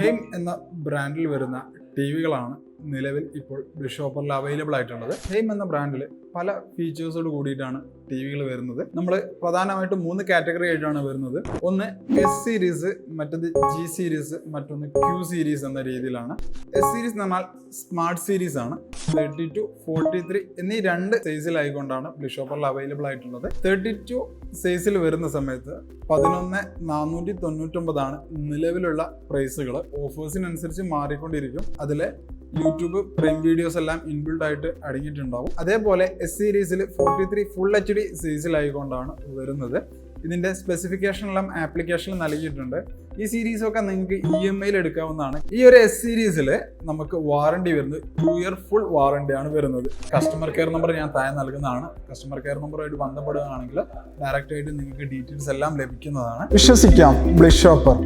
Him എന്ന ബ്രാൻഡിൽ വരുന്ന ടി വികളാണ് നിലവിൽ ഇപ്പോൾ ബിഷോപ്പറിൽ അവൈലബിൾ ആയിട്ടുള്ളത്. ഹെയിം എന്ന ബ്രാൻഡിൽ പല ഫീച്ചേഴ്സോട് കൂടിയിട്ടാണ് ടി വികൾ വരുന്നത്. നമ്മൾ പ്രധാനമായിട്ടും മൂന്ന് കാറ്റഗറി ആയിട്ടാണ് വരുന്നത്. ഒന്ന് എസ് സീരീസ് മറ്റൊന്ന് ജി സീരീസ് മറ്റൊന്ന് ക്യു സീരീസ് എന്ന രീതിയിലാണ്. എസ് സീരീസ് എന്ന് പറഞ്ഞാൽ സ്മാർട്ട് സീരീസ് ആണ്. തേർട്ടി ടു ഫോർട്ടി ത്രീ എന്നീ രണ്ട് സൈസിലായിക്കൊണ്ടാണ് ബിഷോപ്പറിൽ അവൈലബിൾ ആയിട്ടുള്ളത്. തേർട്ടി ടു സൈസിൽ വരുന്ന സമയത്ത് പതിനൊന്ന് നാനൂറ്റി തൊണ്ണൂറ്റൊമ്പതാണ് നിലവിലുള്ള പ്രൈസുകൾ ഓഫേഴ്സിനനുസരിച്ച് മാറിക്കൊണ്ടിരിക്കും. അതിലെ യൂട്യൂബ് പ്രൈം വീഡിയോസ് എല്ലാം ഇൻബിൽഡ് ആയിട്ട് അടങ്ങിയിട്ടുണ്ടാവും. അതേപോലെ എസ് സീരീസിൽ forty three full H D സീരീസിലായിക്കൊണ്ടാണ് വരുന്നത്. ഇതിന്റെ സ്പെസിഫിക്കേഷൻ എല്ലാം ആപ്ലിക്കേഷനിൽ നൽകിയിട്ടുണ്ട്. ഈ സീരീസ് ഒക്കെ നിങ്ങൾക്ക് ഇ എം ഐയിൽ എടുക്കാവുന്നതാണ്. ഈ ഒരു എസ് സീരീസിൽ നമുക്ക് വാറണ്ടി വരുന്നത് ടു ഇയർ ഫുൾ വാറണ്ടി ആണ് വരുന്നത്. കസ്റ്റമർ കെയർ നമ്പർ ഞാൻ താഴെ നൽകുന്നതാണ്. കസ്റ്റമർ കെയർ നമ്പറുമായിട്ട് ബന്ധപ്പെടുകയാണെങ്കിൽ ഡയറക്റ്റായിട്ട് നിങ്ങൾക്ക് ഡീറ്റെയിൽസ് എല്ലാം ലഭിക്കുന്നതാണ്. വിശ്വസിക്കാം ബ്ലിഷ് ഷോപ്പർ